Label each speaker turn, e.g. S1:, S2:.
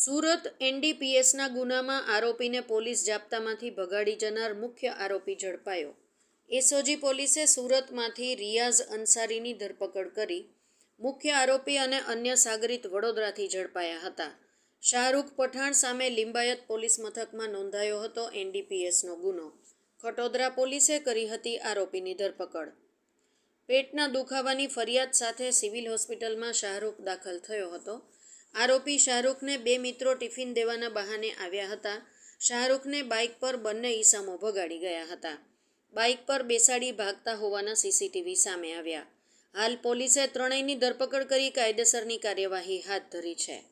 S1: સુરત એનડીપીએસના ગુનામાં આરોપીને પોલીસ જાપ્તામાંથી ભગાડી જનાર મુખ્ય આરોપી ઝડપાયો. એસઓજી પોલીસે સુરતમાંથી રિયાઝ અંસારીની ધરપકડ કરી મુખ્ય આરોપી અને અન્ય સાગરિત વડોદરાથી ઝડપાયા હતા. શાહરૂખ પઠાણ સામે લિંબાયત પોલીસ મથકમાં નોંધાયો હતો એનડીપીએસનો ગુનો. ખટોદરા પોલીસે કરી હતી આરોપીની ધરપકડ. પેટના દુખાવાની ફરિયાદ સાથે સિવિલ હોસ્પિટલમાં શાહરૂખ દાખલ થયો હતો. આરોપી શાહરૂખને બે મિત્રો ટિફિન દેવાના બહાને આવ્યા હતા. શાહરૂખને બાઇક પર બંને ઈસામો ભગાડી ગયા હતા. બાઇક પર બેસાડી ભાગતા હોવાના સીસીટીવી સામે આવ્યા. હાલ પોલીસે ત્રણેયની ધરપકડ કરી કાયદેસરની કાર્યવાહી હાથ ધરી છે.